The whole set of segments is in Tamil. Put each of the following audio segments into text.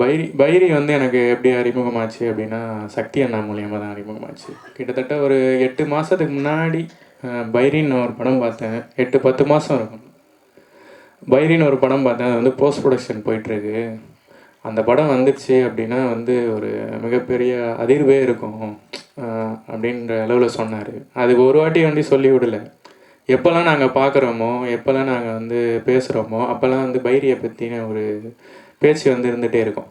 பைரி பைரி வந்து எனக்கு எப்படி அறிமுகமாச்சு அப்படின்னா சக்தி அண்ணா மூலியமாக தான் அறிமுகமாச்சு. கிட்டத்தட்ட ஒரு எட்டு மாதத்துக்கு முன்னாடி பைரின்னு ஒரு படம் பார்த்தேன். எட்டு பத்து மாதம் இருக்கும். பைரின்னு ஒரு படம் பார்த்தேன். அது வந்து போஸ்ட் ப்ரொடக்ஷன் போயிட்டுருக்கு. அந்த படம் வந்துச்சு அப்படின்னா வந்து ஒரு மிகப்பெரிய அதிர்வே இருக்கும் அப்படின்ற அளவில் சொன்னார். அதுக்கு ஒரு வாட்டி வண்டி சொல்லி விடலை எப்போல்லாம் நாங்கள் பார்க்குறோமோ எப்போல்லாம் நாங்கள் வந்து பேசுகிறோமோ அப்போல்லாம் வந்து பைரியை பற்றின ஒரு பேச்சு வந்து இருந்துகிட்டே இருக்கும்.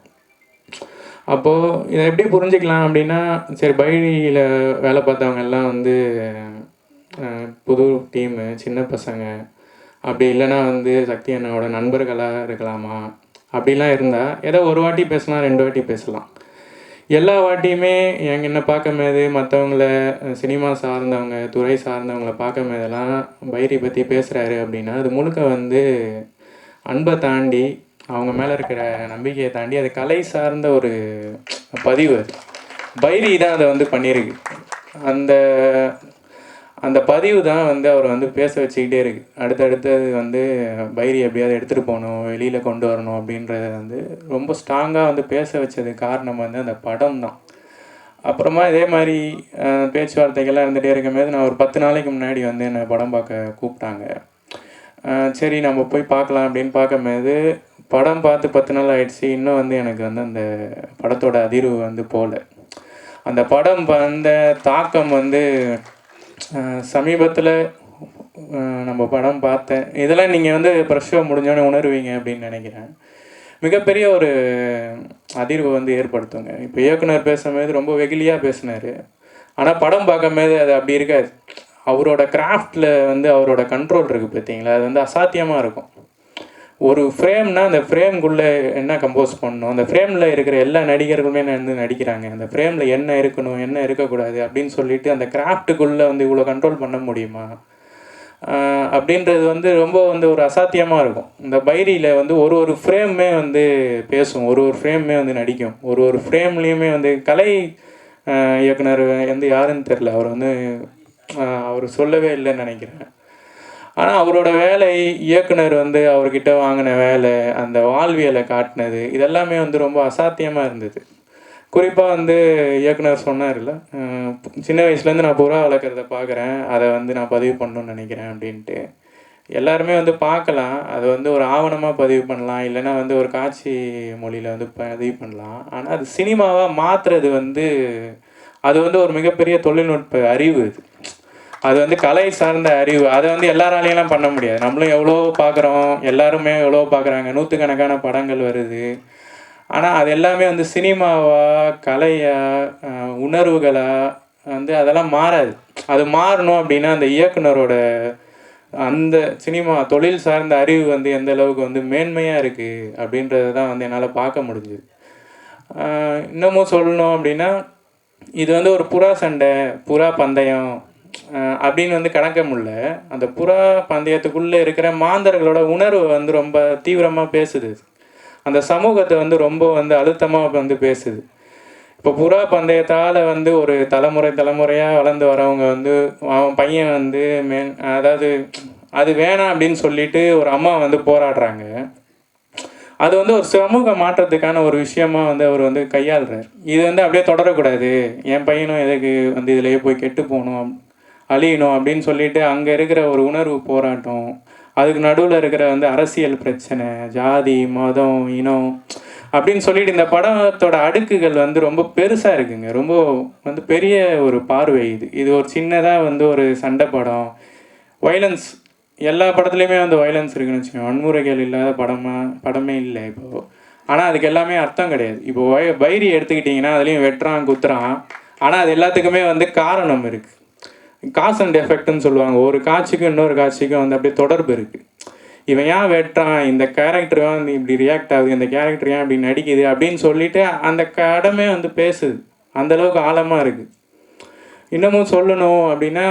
அப்போது இதை எப்படி புரிஞ்சுக்கலாம் அப்படின்னா சரி பைரியில் வேலை பார்த்தவங்க எல்லாம் வந்து புது டீமு சின்ன பசங்க. அப்படி இல்லைன்னா வந்து சக்தி அண்ணாவோட நண்பர்களாக இருக்கலாமா? அப்படிலாம் இருந்தால் ஏதோ ஒரு வாட்டி பேசலாம் ரெண்டு வாட்டி பேசலாம். எல்லா வாட்டியுமே எங்க என்ன பார்க்கும்போது மற்றவங்கள சினிமா சார்ந்தவங்க துறை சார்ந்தவங்கள பார்க்கும்போதெல்லாம் பைரி பற்றி பேசுகிறாரு அப்படின்னா அது முழுக்க வந்து அன்பை தாண்டி அவங்க மேலே இருக்கிற நம்பிக்கையை தாண்டி அது கலை சார்ந்த ஒரு பதிவு அது. பைரி தான் அதை வந்து பண்ணியிருக்கு. அந்த அந்த பதிவு தான் வந்து அவர் வந்து பேச வச்சுக்கிட்டே இருக்கு. அடுத்தடுத்தது வந்து பைரி எப்படியாவது எடுத்துகிட்டு போகணும் வெளியில் கொண்டு வரணும் அப்படின்றத வந்து ரொம்ப ஸ்ட்ராங்காக வந்து பேச வச்சது காரணம் வந்து அந்த படம் தான். அப்புறமா இதே மாதிரி பேச்சுவார்த்தைகள்லாம் இருந்துகிட்டே இருக்கும்போது நான் ஒரு பத்து நாளைக்கு முன்னாடி வந்து என்னை படம் பார்க்க கூப்பிட்டாங்க. சரி நம்ம போய் பார்க்கலாம் அப்படின்னு பார்க்கும்போது படம் பார்த்து பத்து நாள் ஆயிடுச்சு. இன்னும் வந்து எனக்கு வந்து அந்த படத்தோட அதிர்வு வந்து போகல. அந்த படம் வந்த தாக்கம் வந்து சமீபத்தில் நம்ம படம் பார்த்தேன். இதெல்லாம் நீங்கள் வந்து ப்ரெஷ் ஷோ முடிஞ்சோடனே உணர்வீங்க அப்படின்னு நினைக்கிறேன். மிகப்பெரிய ஒரு அதிர்வு வந்து ஏற்படுத்துங்க. இப்போ இயக்குனர் பேசும்போது ரொம்ப வெகுலியாக பேசினார். ஆனால் படம் பார்க்கும்போது அது அப்படி இருக்காது. அவரோட கிராஃப்டில் வந்து அவரோட கண்ட்ரோல் இருக்குது பார்த்தீங்களா அது வந்து அசாத்தியமாக இருக்கும். ஒரு ஃப்ரேம்னா அந்த ஃப்ரேம்குள்ளே என்ன கம்போஸ் பண்ணணும்? அந்த ஃப்ரேமில் இருக்கிற எல்லா நடிகர்களுமே வந்து நடிக்கிறாங்க? அந்த ஃப்ரேமில் என்ன இருக்கணும்? என்ன இருக்கக்கூடாது? அப்படின்னு சொல்லிட்டு அந்த கிராஃப்ட்டுக்குள்ளே வந்து இவ்வளோ கண்ட்ரோல் பண்ண முடியுமா? அப்படின்றது வந்து ரொம்ப வந்து ஒரு அசாத்தியமாக இருக்கும். இந்த பைரியில் வந்து ஒரு ஒரு ஃப்ரேமுமே வந்து பேசும். ஒரு ஒரு ஃப்ரேமுமே வந்து நடிக்கும். ஒரு ஒரு ஃப்ரேம்லேயுமே வந்து கலை இயக்குனர் வந்து யாருன்னு தெரில அவர் வந்து அவர் சொல்லவே இல்லைன்னு நினைக்கிறேன். ஆனால் அவரோட வேலை இயக்குனர் வந்து அவர்கிட்ட வாங்கின வேலை அந்த வாழ்வியலை காட்டினது இதெல்லாமே வந்து ரொம்ப அசாத்தியமாக இருந்தது. குறிப்பாக வந்து இயக்குனர் சொன்னார்ல இல்லை சின்ன வயசுலேருந்து நான் புறா வளர்க்குறத பார்க்குறேன். அதை வந்து நான் பதிவு பண்ணணும்னு நினைக்கிறேன் அப்படின்ட்டு. எல்லாருமே வந்து பார்க்கலாம். அது வந்து ஒரு ஆவணமாக பதிவு பண்ணலாம். இல்லைன்னா வந்து ஒரு காட்சி மொழியில் வந்து பதிவு பண்ணலாம். ஆனால் அது சினிமாவாக மாற்றுறது வந்து அது வந்து ஒரு மிகப்பெரிய தொழில்நுட்ப அறிவு இது. அது வந்து கலை சார்ந்த அறிவு. அதை வந்து எல்லாராலையெல்லாம் பண்ண முடியாது. நம்மளும் எவ்வளோ பார்க்குறோம் எல்லாருமே எவ்வளோ பார்க்குறாங்க நூற்றுக்கணக்கான படங்கள் வருது. ஆனால் அது எல்லாமே வந்து சினிமாவா கலையா உணர்வுகளாக உணர்வுகளா வந்து அதெல்லாம் மாறாது. அது மாறணும் அப்படின்னா அந்த இயக்குனரோட அந்த சினிமா தொழில் சார்ந்த அறிவு வந்து எந்த அளவுக்கு வந்து மேன்மையாக இருக்குது அப்படின்றத தான் வந்து என்னால் பார்க்க முடிஞ்சுது. இன்னமும் சொல்லணும் அப்படின்னா இது வந்து ஒரு புறா சண்டை புறா பந்தயம் அப்படின்னு வந்து கணக்க முடில அந்த புறா பந்தயத்துக்குள்ளே இருக்கிற மாந்தர்களோட உணர்வு வந்து ரொம்ப தீவிரமாக பேசுது. அந்த சமூகத்தை வந்து ரொம்ப வந்து அழுத்தமாக வந்து பேசுது. இப்போ புறா பந்தயத்தால் வந்து ஒரு தலைமுறை தலைமுறையாக வளர்ந்து வரவங்க வந்து அவன் பையன் வந்து மே அதாவது அது வேணாம் அப்படின்னு சொல்லிட்டு ஒரு அம்மா வந்து போராடுறாங்க. அது வந்து ஒரு சமூக மாற்றத்துக்கான ஒரு விஷயமா வந்து அவர் வந்து கையாளுறார். இது வந்து அப்படியே தொடரக்கூடாது. என் பையனும் எதுக்கு வந்து இதுலயே போய் கெட்டு போகணும். அழியணும் அப்படின்னு சொல்லிட்டு அங்கே இருக்கிற ஒரு உணர்வு போராட்டம் அதுக்கு நடுவில் இருக்கிற வந்து அரசியல் பிரச்சனை ஜாதி மதம் இனம் அப்படின்னு சொல்லிட்டு இந்த படத்தோட அடுக்குகள் வந்து ரொம்ப பெருசாக இருக்குங்க. ரொம்ப வந்து பெரிய ஒரு பார்வை இது. இது ஒரு சின்னதாக வந்து ஒரு சண்டை படம். வைலன்ஸ் எல்லா படத்துலையுமே வந்து வைலன்ஸ் இருக்குன்னு வச்சுக்கோங்க. வன்முறைகள் இல்லாத படமா படமே இல்லை இப்போது ஆனால் அதுக்கு எல்லாமே அர்த்தம் கிடையாது. இப்போ வை பைரி எடுத்துக்கிட்டிங்கன்னா அதுலேயும் வெட்டுறான் குத்துறான். ஆனால் அது எல்லாத்துக்குமே வந்து காரணம் இருக்குது காஸ் அண்ட் எஃபெக்ட்னு சொல்லுவாங்க. ஒரு காட்சிக்கும் இன்னொரு காட்சிக்கும் வந்து அப்படியே தொடர்பு இருக்குது இவன் ஏன் வெட்டுறான்? இந்த கேரக்டர் வந்து இப்படி ரியாக்ட் ஆகுது? இந்த கேரக்டர் ஏன் இப்படி நடிக்குது? அப்படின்னு சொல்லிட்டு அந்த கடமே வந்து பேசுது. அந்த அளவுக்கு ஆழமாக இருக்குது இன்னமும் சொல்லணும் அப்படின்னா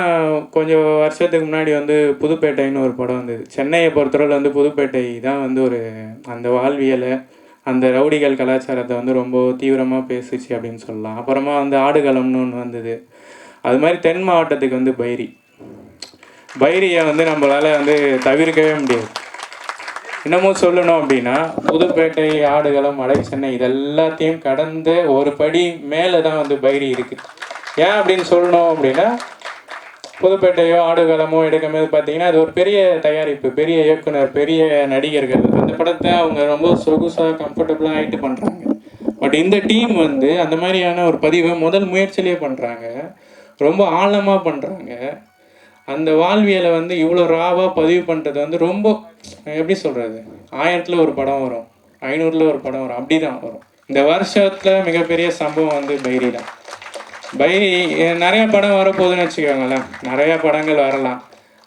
கொஞ்சம் வருஷத்துக்கு முன்னாடி வந்து புதுப்பேட்டைன்னு ஒரு படம் வந்தது. சென்னையை பொறுத்தளவில் வந்து புதுப்பேட்டை தான் வந்து ஒரு அந்த வாழ்வியலை அந்த ரவுடிகள் கலாச்சாரத்தை வந்து ரொம்ப தீவிரமாக பேசுச்சு அப்படின்னு சொல்லலாம். அப்புறமா வந்து ஆடுகளம்னு ஒன்று வந்தது. அது மாதிரி தென் மாவட்டத்துக்கு வந்து பைரி. பைரியை வந்து நம்மளால் வந்து தவிர்க்கவே முடியாது. இன்னமும் சொல்லணும் அப்படின்னா புதுப்பேட்டை ஆடுகளம் மலை சென்னை இது எல்லாத்தையும் கடந்த ஒரு படி மேலே தான் வந்து பைரி இருக்குது ஏன் அப்படின்னு சொல்லணும் அப்படின்னா புதுப்பேட்டையோ ஆடுகளமோ எடுக்கும்போது பார்த்தீங்கன்னா அது ஒரு பெரிய தயாரிப்பு பெரிய இயக்குனர் பெரிய நடிகர்கள். அந்த படத்தை அவங்க ரொம்ப சொகுசாக கம்ஃபர்டபுளாக ஆகிட்டு பண்ணுறாங்க பட் இந்த டீம் வந்து அந்த மாதிரியான ஒரு பதிவை முதல் முயற்சியிலே பண்ணுறாங்க ரொம்ப ஆழமாக பண்ணுறாங்க அந்த வாழ்வியலை வந்து இவ்வளோ ராவாக பதிவு பண்ணுறது வந்து ரொம்ப எப்படி சொல்கிறது ஆயிரத்தில் ஒரு படம் வரும் ஐநூறில் ஒரு படம் வரும் அப்படி தான் வரும். இந்த வருஷத்தில் மிகப்பெரிய சம்பவம் வந்து பைரி தான். பைரி நிறையா படம் வரப்போகுதுன்னு வச்சுக்கோங்களேன். நிறையா படங்கள் வரலாம்.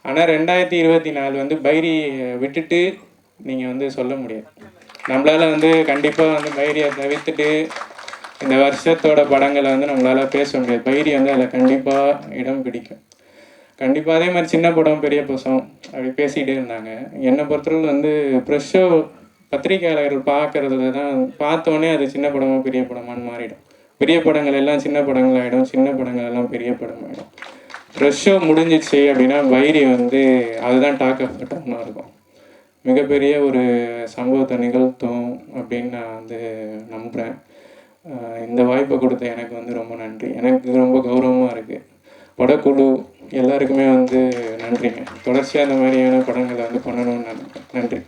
ஆனால் ரெண்டாயிரத்தி இருபத்தி நாலு வந்து பைரி விட்டுட்டு நீங்கள் வந்து சொல்ல முடியாது. நம்மளால் வந்து கண்டிப்பாக வந்து பைரியை தவிர்த்துட்டு இந்த வருஷத்தோட படங்களை வந்து நம்மளால் பேச முடியாது. பைரி வந்து அதில் கண்டிப்பாக இடம் பிடிக்கும். கண்டிப்பாக அதே மாதிரி சின்ன படம் பெரிய பசம் அப்படி பேசிகிட்டே இருந்தாங்க. என்னை பொறுத்தவரை வந்து ப்ரெஷ்ஷோ பத்திரிகையாளர்கள் பார்க்கறதுல தான் பார்த்தோன்னே அது சின்ன படமா பெரிய படமான்னு மாறிடும். பெரிய படங்கள் எல்லாம் சின்ன படங்கள் ஆகிடும் சின்ன படங்கள் எல்லாம் பெரிய படம் ஆகிடும் ப்ரெஷ் ஷோ முடிஞ்சிச்சு அப்படின்னா வைரி வந்து அதுதான் டாக் ஆஃப் பட்டம்னு இருக்கும். மிகப்பெரிய ஒரு சம்பவத்தை நிகழ்த்தும் அப்படின்னு நான் வந்து நம்புகிறேன் இந்த வாய்ப்பை கொடுத்த எனக்கு வந்து ரொம்ப நன்றி. எனக்கு ரொம்ப கௌரவமாக இருக்குது படக்குழு எல்லாருக்குமே வந்து நன்றிங்க. தொடர்ச்சியாக இந்த மாதிரியான படங்களை வந்து பண்ணணும்னு நினைக்கிறேன் நன்றி.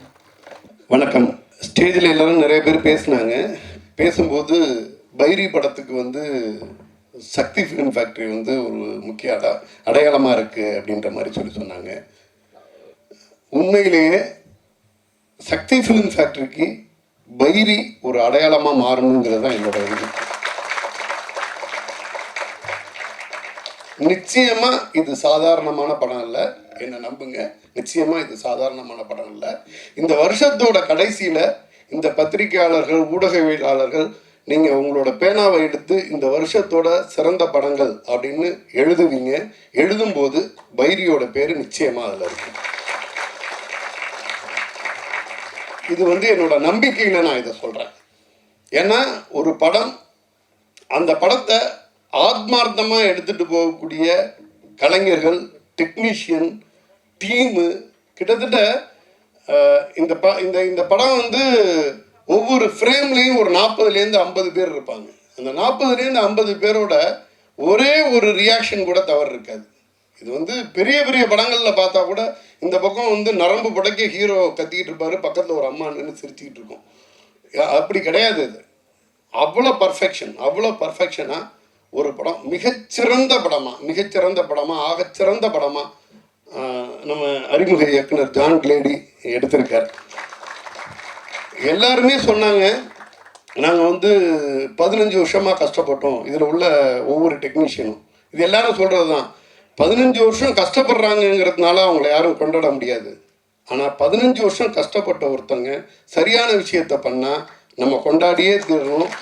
வணக்கம். ஸ்டேஜில் எல்லாரும் நிறைய பேர் பேசினாங்க. பேசும்போது பைரி படத்துக்கு வந்து சக்தி ஃபிலிம் ஃபேக்ட்ரி வந்து ஒரு முக்கிய அடா அடையாளமாக இருக்குது அப்படின்ற மாதிரி சொல்லி சொன்னாங்க. உண்மையிலேயே சக்தி ஃபிலிம் ஃபேக்ட்ரிக்கு பைரி ஒரு அடையாளமாக மாறணுங்கிறது தான் என்னோட இது. நிச்சயமாக இது சாதாரணமான படம் இல்லை என்னை நம்புங்க. நிச்சயமாக இது சாதாரணமான படம் இல்லை இந்த வருஷத்தோட கடைசியில் இந்த பத்திரிகையாளர்கள் ஊடகவியலாளர்கள் நீங்கள் உங்களோட பேனாவை எடுத்து இந்த வருஷத்தோட சிறந்த படங்கள் அப்படின்னு எழுதுவீங்க. எழுதும்போது பைரியோட பேர் நிச்சயமாக அதில் இருக்குது இது வந்து என்னோட நம்பிக்கையில் நான் இதை சொல்கிறேன் ஏன்னா ஒரு படம் அந்த படத்தை ஆத்மார்த்தமாக எடுத்துகிட்டு போகக்கூடிய கலைஞர்கள் டெக்னீஷியன் டீமு கிட்டத்தட்ட இந்த ப இந்த இந்த படம் வந்து ஒவ்வொரு ஃப்ரேம்லேயும் ஒரு நாற்பதுலேருந்து ஐம்பது பேர் இருப்பாங்க. அந்த நாற்பதுலேருந்து ஐம்பது பேரோட ஒரே ஒரு ரியாக்ஷன் கூட தவறு இருக்காது. இது வந்து பெரிய பெரிய படங்களில் பார்த்தா கூட இந்த பக்கம் வந்து நரம்பு புடைக்க ஹீரோ கத்திக்கிட்டு இருப்பாரு. பக்கத்தில் ஒரு அம்மா நின்று சிரிச்சுக்கிட்டு இருக்கும். அப்படி கிடையாது இது. அவ்வளோ பர்ஃபெக்ஷன் அவ்வளோ பர்ஃபெக்ஷனாக ஒரு படம். மிகச்சிறந்த படமாக மிகச்சிறந்த படமாக ஆகச்சிறந்த படமாக நம்ம அறிமுக இயக்குனர் ஜான் கிளேடி எடுத்திருக்கார். எல்லாருமே சொன்னாங்க நாங்கள் வந்து பதினஞ்சு வருஷமாக கஷ்டப்பட்டோம். இதில் உள்ள ஒவ்வொரு டெக்னீஷியனும் இது எல்லாரும் சொல்கிறது தான் பதினஞ்சு வருஷம் கஷ்டப்படுறாங்கங்கிறதுனால அவங்கள யாரும் கொண்டாட முடியாது. ஆனால் பதினஞ்சு வருஷம் கஷ்டப்பட்ட ஒருத்தங்க சரியான விஷயத்த பண்ணால் நம்ம கொண்டாடியே தீரணும்.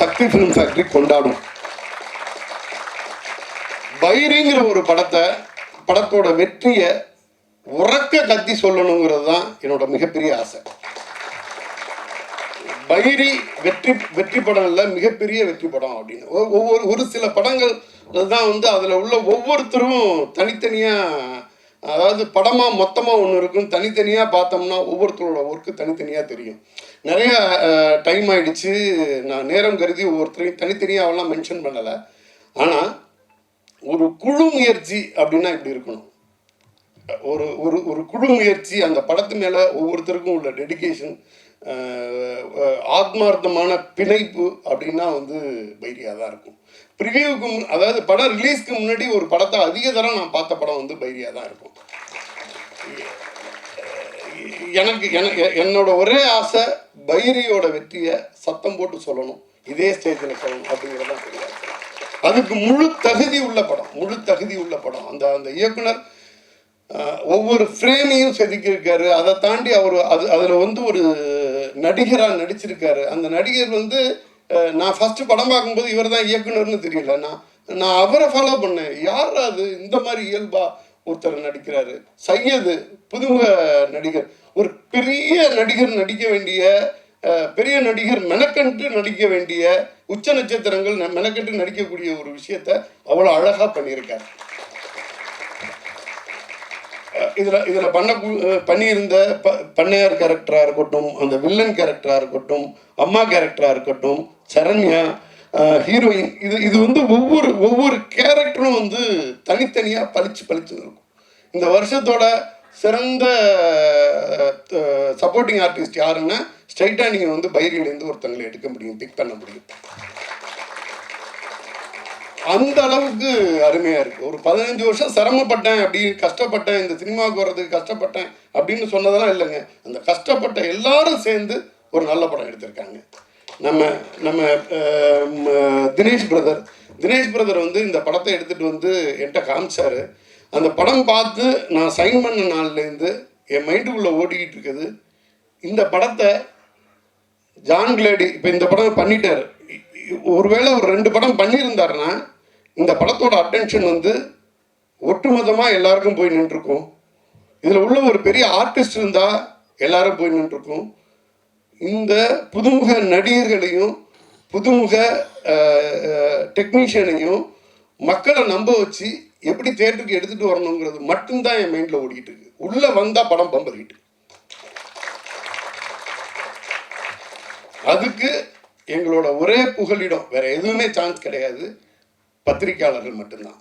சக்தி ஃபிலிம் ஃபேக்ட்ரி கொண்டாடும். பைரிங்கிற ஒரு படத்தை படத்தோட வெற்றியை உறக்க கத்தி சொல்லணுங்கிறது தான் என்னோட மிகப்பெரிய ஆசை. பைரி வெற்றி வெற்றி படம் இல்லை மிகப்பெரிய வெற்றி படம் அப்படின்னு. ஒவ்வொரு ஒரு சில படங்கள் அதுதான் வந்து அதில் உள்ள ஒவ்வொருத்தரும் தனித்தனியாக அதாவது படமாக மொத்தமாக ஒன்று இருக்கும் தனித்தனியாக பார்த்தோம்னா ஒவ்வொருத்தரோட ஒர்க்கு தனித்தனியாக தெரியும். நிறையா டைம் ஆகிடுச்சு நான் நேரம் கருதி ஒவ்வொருத்தரையும் தனித்தனியாக அவெல்லாம் மென்ஷன் பண்ணலை. ஆனால் ஒரு குழு முயற்சி அப்படின்னா இப்படி இருக்கணும். ஒரு ஒரு ஒரு குழு முயற்சி அந்த படத்து மேலே ஒவ்வொருத்தருக்கும் உள்ள டெடிகேஷன் ஆத்மார்த்தமான பிணைப்பு அப்படின்னா வந்து பைரியா தான் இருக்கும். ப்ரிவியூவுக்கு முன் அதாவது படம் ரிலீஸ்க்கு முன்னாடி ஒரு படத்தை அதிக தரம் நான் பார்த்த படம் வந்து பைரியா தான் இருக்கும். எனக்கு எனக்கு என்னோட ஒரே ஆசை பைரியோட வெற்றியை சத்தம் போட்டு சொல்லணும். இதே ஸ்டேஜில் சொல்லணும் அப்படிங்கிறது தெரியாது அதுக்கு முழு தகுதி உள்ள படம் முழு தகுதி உள்ள படம். அந்த அந்த இயக்குனர் ஒவ்வொரு ஃப்ரேமையும் செதுக்கியிருக்காரு. அதை தாண்டி அவர் அது அதில் வந்து ஒரு நடிகராக நடிச்சிருக்காரு. அந்த நடிகர் வந்து நான் ஃபஸ்ட்டு படம் பார்க்கும்போது இவர் தான் இயக்குனர்னு தெரியல. நான் நான் அவரை ஃபாலோ பண்ணேன். யார் அது? இந்த மாதிரி இயல்பா ஒருத்தர் நடிக்கிறாரு. சையது புதுமுக நடிகர். ஒரு பெரிய நடிகர் நடிக்க வேண்டிய பெரிய நடிகர் மெனக்கண்டு நடிக்க வேண்டிய உச்ச நட்சத்திரங்கள் ந- மெனக்கண்டு நடிக்கக்கூடிய ஒரு விஷயத்த அவ்வளோ அழகாக பண்ணியிருக்காரு. இதில் இதில் பண்ண பண்ணியிருந்த ப பண்ணையார் கேரக்டராக இருக்கட்டும் அந்த வில்லன் கேரக்டராக இருக்கட்டும் அம்மா கேரக்டராக இருக்கட்டும் சரண்யா ஹீரோயின் இது இது வந்து ஒவ்வொரு ஒவ்வொரு கேரக்டரும் வந்து தனித்தனியாக பளிச்சு பளிச்சு இருக்கும். இந்த வருஷத்தோட சிறந்த சப்போர்ட்டிங் ஆர்டிஸ்ட் யாருன்னா ஸ்ட்ரைட்டாக நீங்கள் வந்து பைரியிலேருந்து ஒருத்தங்களை எடுக்க முடியும் பிக் பண்ண முடியும். அந்த அளவுக்கு அருமையாக இருக்குது ஒரு பதினஞ்சு வருஷம் சிரமப்பட்டேன் அப்படி கஷ்டப்பட்டேன் இந்த சினிமாவுக்கு வர்றதுக்கு கஷ்டப்பட்டேன் அப்படின்னு சொன்னதெல்லாம் இல்லைங்க. அந்த கஷ்டப்பட்ட எல்லாரும் சேர்ந்து ஒரு நல்ல படம் எடுத்திருக்காங்க. நம்ம நம்ம தினேஷ் பிரதர். தினேஷ் பிரதர் வந்து இந்த படத்தை எடுத்துகிட்டு வந்து என்கிட்ட காமிச்சார். அந்த படம் பார்த்து நான் சைன் பண்ண நாள்லேருந்து என் மைண்டுக்குள்ளே ஓடிக்கிட்டு இருக்குது. இந்த படத்தை ஜான் கிளேடி இப்போ இந்த படம் பண்ணிட்டார். ஒருவேளை ஒரு ரெண்டு படம் பண்ணியிருந்தாருன்னா இந்த படத்தோட அட்டென்ஷன் வந்து ஒட்டுமொத்தமாக எல்லாருக்கும் போய் நின்றுருக்கும் இதில் உள்ள ஒரு பெரிய ஆர்டிஸ்ட் இருந்தால் எல்லாரும் போய் நின்றுருக்கும் இந்த புதுமுக நடிகர்களையும் புதுமுக டெக்னீஷியனையும் மக்களை நம்ப வச்சு எப்படி தேட்டருக்கு எடுத்துகிட்டு வரணுங்கிறது மட்டும்தான் என் மைண்டில் ஓடிக்கிட்டு இருக்கு. உள்ளே வந்தால் படம் பம்பரிக்கிட்டு அதுக்கு எங்களோட ஒரே புகலிடம் வேற எதுவுமே சான்ஸ் கிடையாது. பத்திரிக்கையாளர்கள் மட்டும்தான்.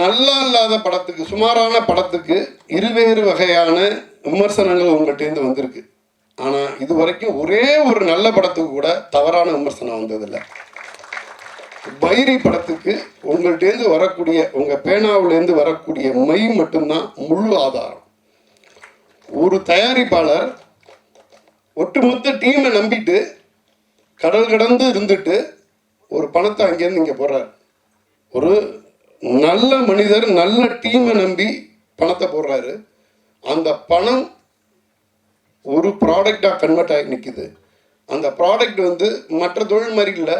நல்லா இல்லாத படத்துக்கு சுமாரான படத்துக்கு இருவேறு வகையான விமர்சனங்கள் உங்கள்கிட்டேருந்து வந்திருக்கு. ஆனால் இது வரைக்கும் ஒரே ஒரு நல்ல படத்துக்கு கூட தவறான விமர்சனம் வந்ததில்லை. பைரி படத்துக்கு உங்கள்கிட்டேருந்து வரக்கூடிய உங்கள் பேனாவிலேருந்து வரக்கூடிய மை மட்டும்தான் முழு ஆதாரம். ஒரு தயாரிப்பாளர் ஒட்டுமொத்த டீமை நம்பிட்டு கடல் கடந்து இருந்துட்டு ஒரு பணத்தை அங்கேருந்து இங்கே போடுறார். ஒரு நல்ல மனிதர் நல்ல டீமை நம்பி பணத்தை போடுறாரு. அந்த பணம் ஒரு ப்ராடக்டாக கன்வெர்ட் ஆகி நிற்கிது அந்த ப்ராடக்ட் வந்து மற்ற தொழில் மாதிரி இல்லை.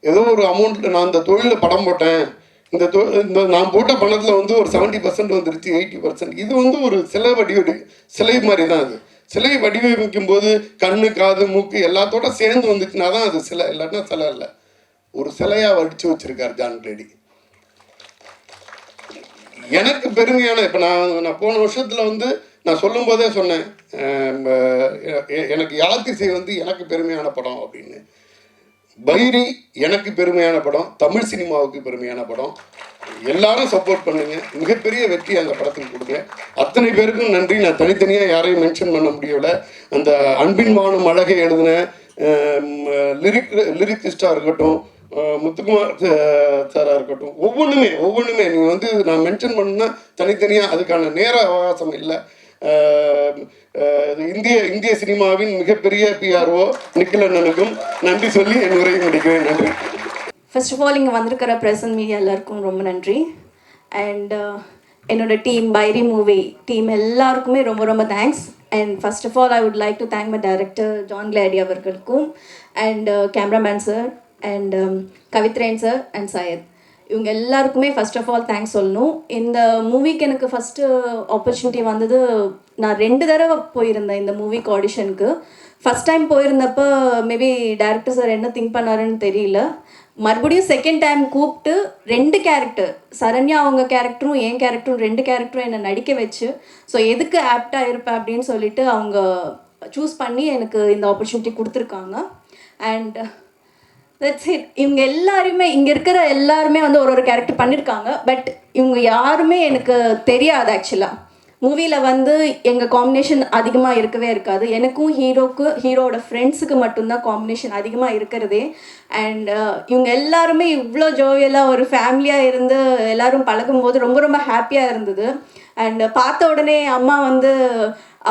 ஏதோ ஒரு அமௌண்ட்டு நான் அந்த தொழிலில் படம் போட்டேன். இந்த தொ- இந்த நான் போட்ட பணத்தில் வந்து ஒரு செவன்ட்டி பர்சன்ட் வந்துருச்சு எயிட்டி பர்சன்ட் இது வந்து ஒரு சிலை வடிவடி சிலை மாதிரி தான் அது. சிலை வடிவமைக்கும் போது கண்ணு காது மூக்கு எல்லாத்தோட சேர்ந்து வந்துச்சுன்னா தான் அது சிலை. இல்லைன்னா சிலை இல்லை. ஒரு சிலையாக வடித்து வச்சிருக்கார் ஜான் ரெடி எனக்கு பெருமையான இப்போ நான் நான் போன வருஷத்தில் வந்து நான் சொல்லும் போதே சொன்னேன் எனக்கு யாத்திசை வந்து எனக்கு பெருமையான படம் அப்படின்னு. பைரி எனக்கு பெருமையான படம் தமிழ் சினிமாவுக்கு பெருமையான படம். எல்லாரும் சப்போர்ட் பண்ணுங்க. மிகப்பெரிய வெற்றி அந்த படத்துக்கு கொடுங்க. அத்தனை பேருக்கும் நன்றி. நான் தனித்தனியாக யாரையும் மென்ஷன் பண்ண முடியல. அந்த அன்பின் வானும் அழகை எழுதின லிரிக் லிரிக்கிஸ்டாக இருக்கட்டும் முத்துக்குமார் சாராக இருக்கட்டும் ஒவ்வொன்றுமே ஒவ்வொன்றுமே நீங்கள் வந்து நான் மென்ஷன் பண்ணணும்னா தனித்தனியாக அதுக்கான நேர அவகாசம் இல்லை. இந்திய இந்திய சினிமாவின் மிகப்பெரிய பிஆர்ஓ நிக்கில் அண்ணனுக்கும் நன்றி சொல்லி என் உரையை முடிக்கிறேன். நன்றி. ஃபர்ஸ்ட் ஆஃப் ஆல் இங்கே வந்திருக்கிற பிரசன்ட் மீடியா எல்லாருக்கும் ரொம்ப நன்றி. அண்ட் என்னோட டீம் பைரி மூவி டீம் எல்லாருக்குமே ரொம்ப ரொம்ப thanks and first of all I would like to thank my director John Glady அவர்களுக்கும் and cameraman sir and கவித்ரேன் sir and Syed இவங்க எல்லாருக்குமே ஃபர்ஸ்ட் ஆஃப் ஆல் தேங்க்ஸ் சொல்லணும். இந்த மூவிக்கு எனக்கு ஃபஸ்ட்டு ஆப்பர்ச்சுனிட்டி வந்தது நான் ரெண்டு தடவை போயிருந்தேன் இந்த மூவிக்கு ஆடிஷனுக்கு ஃபஸ்ட் டைம் போயிருந்தப்போ மேபி டேரக்டர் சார் என்ன திங்க் பண்ணாருன்னு தெரியல. மறுபடியும் செகண்ட் டைம் கூப்பிட்டு ரெண்டு கேரக்டர் சரண்யா அவங்க கேரக்டரும் என் கேரக்டரும் ரெண்டு கேரக்டரும் என்னை நடிக்க வச்சு ஸோ எதுக்கு ஆப்டாக இருப்பேன் அப்படின்னு சொல்லிட்டு அவங்க சூஸ் பண்ணி எனக்கு இந்த ஆப்பர்ச்சுனிட்டி கொடுத்துருக்காங்க. அண்ட் தட்ஸ் இட் இவங்க எல்லாருமே இங்கே இருக்கிற எல்லாருமே வந்து ஒரு ஒரு கேரக்டர் பண்ணியிருக்காங்க பட் இவங்க யாருமே எனக்கு தெரியாது ஆக்சுவலாக மூவியில் வந்து எங்கள் காம்பினேஷன் அதிகமாக இருக்கவே இருக்காது. எனக்கும் ஹீரோக்கு ஹீரோட ஃப்ரெண்ட்ஸுக்கு மட்டும்தான் காம்பினேஷன் அதிகமாக இருக்கிறதே. அண்ட் uh, இவங்க எல்லாருமே இவ்வளோ ஜோவியலாக ஒரு ஃபேமிலியாக இருந்து எல்லாரும் பழகும்போது ரொம்ப ரொம்ப ஹாப்பியாக இருந்தது. அண்ட் பார்த்த உடனே அம்மா வந்து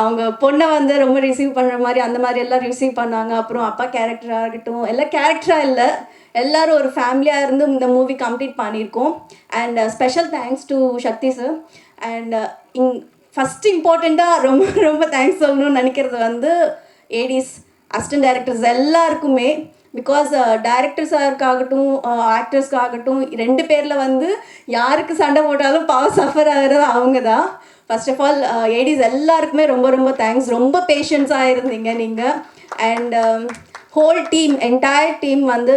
அவங்க பொண்ணை வந்து ரொம்ப ரிசீவ் பண்ணுற மாதிரி அந்த மாதிரி எல்லாம் ரிசீவ் பண்ணாங்க. அப்புறம் அப்பா கேரக்டராக இருக்கட்டும் எல்லாம் கேரக்டராக இல்லை. எல்லோரும் ஒரு ஃபேமிலியாக இருந்து இந்த மூவி கம்ப்ளீட் பண்ணியிருக்கோம். And special thanks to Sakthi sir and இங் ஃபஸ்ட் இம்பார்ட்டண்ட்டாக ரொம்ப ரொம்ப தேங்க்ஸ் சொல்லணும்னு நினைக்கிறது வந்து ஏடிஸ் அசிஸ்டன்ட் டைரக்டர்ஸ் எல்லாருக்குமே. பிகாஸ் டேரக்டர்ஸாருக்காகட்டும் uh, ஆக்டர்ஸ்க்காகட்டும் uh, ரெண்டு பேரில் வந்து யாருக்கு சண்டை போட்டாலும் பாவம் சஃபர் ஆகிறது அவங்க தான் ஃபர்ஸ்ட் ஆஃப் ஆல் ஏடிஸ் எல்லாருக்குமே ரொம்ப ரொம்ப தேங்க்ஸ் ரொம்ப பேஷன்ஸாக இருந்தீங்க நீங்கள் and whole team entire team வந்து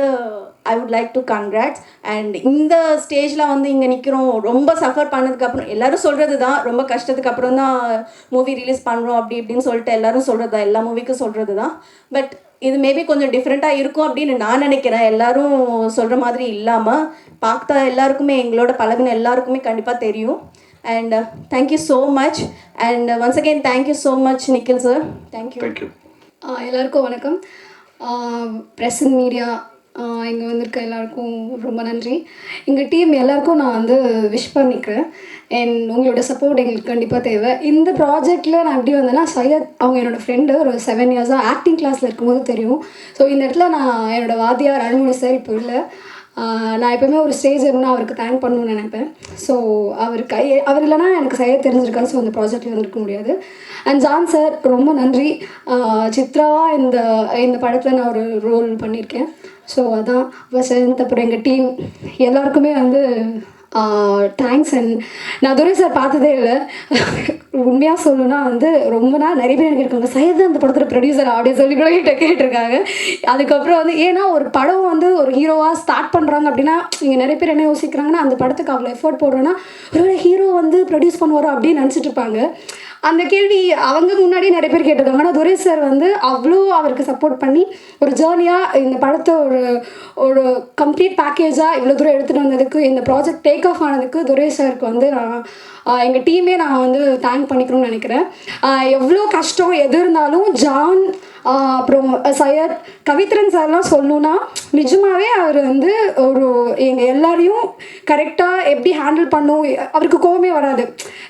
I would like to congrats and இந்த ஸ்டேஜில் வந்து இங்கே நிற்கிறோம் ரொம்ப சஃபர் பண்ணதுக்கப்புறம் எல்லாரும் சொல்கிறது தான் ரொம்ப கஷ்டத்துக்கு அப்புறம் தான் மூவி ரிலீஸ் பண்ணுறோம் அப்படி இப்படின்னு சொல்லிட்டு எல்லாரும் சொல்கிறது தான் எல்லா மூவிக்கும் சொல்கிறது தான் பட் இது மேபி கொஞ்சம் டிஃப்ரெண்ட்டாக இருக்கும் அப்படின்னு நான் நினைக்கிறேன். எல்லாரும் சொல்கிற மாதிரி இல்லாமல் பார்த்த எல்லாருக்குமே எங்களோட பழகுன எல்லாருக்குமே கண்டிப்பாக தெரியும். And thank you so much and once again thank you so much Nikhil sir thank you thank you எல்லாருக்கும் வணக்கம். ப்ரெஸ் மீடியா இங்கே வந்திருக்க எல்லாருக்கும் ரொம்ப நன்றி. எங்கள் டீம் எல்லாருக்கும் நான் வந்து விஷ் பண்ணிக்கிறேன். அண்ட் உங்களோட சப்போர்ட் எங்களுக்கு கண்டிப்பாக தேவை. இந்த ப்ராஜெக்டில் நான் எப்படி வந்தேன்னா சையத் அவங்க என்னோடய ஃப்ரெண்டு ஒரு செவன் இயர்ஸாக ஆக்டிங் கிளாஸில் இருக்கும்போது தெரியும். ஸோ இந்த இடத்துல நான் என்னோடய வாத்தியார் அருள்மொழி சார் இப்போ இல்லை. நான் எப்பவுமே ஒரு ஸ்டேஜ் இருந்தால் அவருக்கு தேங்க் பண்ணணும்னு நினைப்பேன். ஸோ அவருக்கு கை அவர் இல்லைனா எனக்கு செய்ய தெரிஞ்சிருக்காது ஸோ அந்த ப்ராஜெக்டில் வந்துருக்க முடியாது. அண்ட் ஜான் சார் ரொம்ப நன்றி. சித்ராவாக இந்த இந்த படத்தில் நான் ஒரு ரோல் பண்ணியிருக்கேன். ஸோ அதான். வசந்த் அப்புறம் எங்கள் டீம் எல்லாருக்குமே வந்து தேங்க்ஸ் அண்ட் நான் துரை சார் பார்த்ததே இல்லை. உண்மையாக சொல்லணும்னா வந்து ரொம்ப நாள் நிறைய பேர் எனக்கு இருக்காங்க. சையது அந்த படத்தில் ப்ரொடியூசர் அப்படின்னு சொல்லி கூட கிட்ட கேட்டிருக்காங்க. அதுக்கப்புறம் வந்து ஏன்னா ஒரு படம் வந்து ஒரு ஹீரோவாக ஸ்டார்ட் பண்ணுறாங்க அப்படின்னா இங்கே நிறைய பேர் என்ன யோசிக்கிறாங்கன்னா அந்த படத்துக்கு அவ்வளோ எஃபோர்ட் போடுறோன்னா ஒரு ஹீரோ வந்து ப்ரொடியூஸ் பண்ணுவாரோ அப்படின்னு நினச்சிட்டு இருப்பாங்க. அந்த கேள்வி அவங்க முன்னாடியே நிறைய பேர் கேட்டிருக்காங்க. ஆனால் துரை சார் வந்து அவ்வளோ அவருக்கு சப்போர்ட் பண்ணி ஒரு ஜேர்னியாக இந்த படத்தை ஒரு ஒரு கம்ப்ளீட் பேக்கேஜாக இவ்வளோ தூரம் எடுத்துகிட்டு வந்ததுக்கு இந்த ப்ராஜெக்ட் டேக் ஆஃப் ஆனதுக்கு துரை சாருக்கு வந்து நான் எங்கள் டீமே நான் வந்து தேங்க் பண்ணிக்கணும்னு நினைக்கிறேன். எவ்வளோ கஷ்டம் எது இருந்தாலும் ஜான் அப்புறம் சையத் கவித்ரன் சார்லாம் சொல்லணும்னா நிஜமாவே அவர் வந்து ஒரு எங்கள் எல்லாரையும் கரெக்டாக எப்படி ஹேண்டில் பண்ணும் அவருக்கு கோவமே வராது.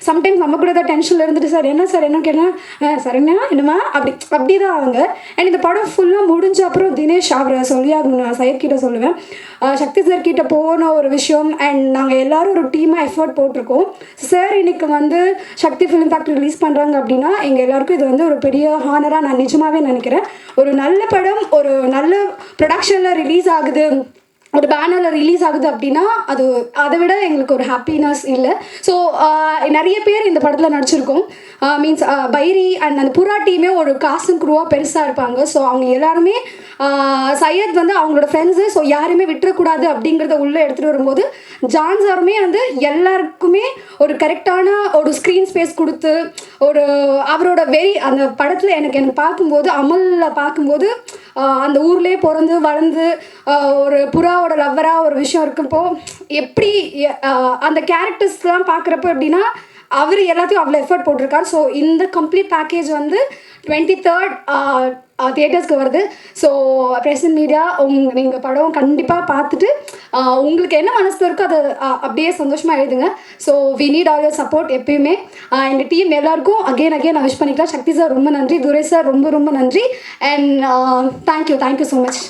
சம்டைம்ஸ் நம்ம கூட தான் டென்ஷனில் இருந்துட்டு சார் என்ன சார் என்ன கேட்டேன் சார் என்ன? என்னம்மா? அப்படி அப்படி தான் அவங்க. அண்ட் இந்த படம் ஃபுல்லாக முடிஞ்ச அப்புறம் தினேஷ் அவரை சொல்லி ஆகணும் நான் சையத்கிட்ட சொல்லுவேன். சக்தி சார் கிட்ட போன ஒரு விஷயம் அண்ட் நாங்கள் எல்லாரும் ஒரு டீமாக எஃபர்ட் போட்டிருக்கோம். சார் இன்னைக்கு வந்து சக்தி ஃபிலிம் ஃபேக்ட்ரி ரிலீஸ் பண்ணுறாங்க அப்படின்னா எங்கள் எல்லாருக்கும் இது வந்து ஒரு பெரிய ஹானராக நான் நிஜமாவே நினைக்கிறேன் நினைக்கிறேன். ஒரு நல்ல படம் ஒரு நல்ல ப்ரொடக்ஷனில் ரிலீஸ் ஆகுது. ஒரு பேனரில் ரிலீஸ் ஆகுது அப்படின்னா அது அதை விட எங்களுக்கு ஒரு ஹாப்பினஸ் இல்லை. ஸோ நிறைய பேர் இந்த படத்தில் நடிச்சிருக்கோம். மீன்ஸ் பைரி அண்ட் அந்த புறா டீமே ஒரு காசும் குருவாக பெருசாக இருப்பாங்க. ஸோ அவங்க எல்லாருமே சையத் வந்து அவங்களோட ஃப்ரெண்ட்ஸு ஸோ யாருமே விட்டுறக்கூடாது அப்படிங்கிறத உள்ளே எடுத்துகிட்டு வரும்போது ஜான் சாருமே வந்து எல்லாருக்குமே ஒரு கரெக்டான ஒரு ஸ்க்ரீன் ஸ்பேஸ் கொடுத்து ஒரு அவரோட வெரி அந்த படத்தில் எனக்கு எனக்கு பார்க்கும்போது அமலில் பார்க்கும்போது அந்த ஊர்லேயே பிறந்து வளர்ந்து ஒரு புறாவோட லவ்வராக ஒரு விஷயம் இருக்கப்போ எப்படி அந்த கேரக்டர்ஸ்லாம் பார்க்குறப்ப எப்படின்னா அவர் எல்லாத்தையும் அவ்வளோ எஃபர்ட் போட்டிருக்காரு. ஸோ இந்த கம்ப்ளீட் பேக்கேஜ் வந்து டுவெண்ட்டி தேர்ட் தியேட்டர்ஸ்க்கு வருது. ஸோ ப்ரெசன்ட் மீடியா உங் நீங்கள் படம் கண்டிப்பாக பார்த்துட்டு உங்களுக்கு என்ன மனசில் இருக்கோ அதை அப்படியே சந்தோஷமாக எழுதுங்க. So we need all your support எப்பயுமே. எங்கள் டீம் எல்லாருக்கும் அகைன் அகைன் நான் விஷ் பண்ணிக்கலாம். சக்தி சார் ரொம்ப நன்றி. துரை சார் ரொம்ப ரொம்ப நன்றி. And thank you thank you so much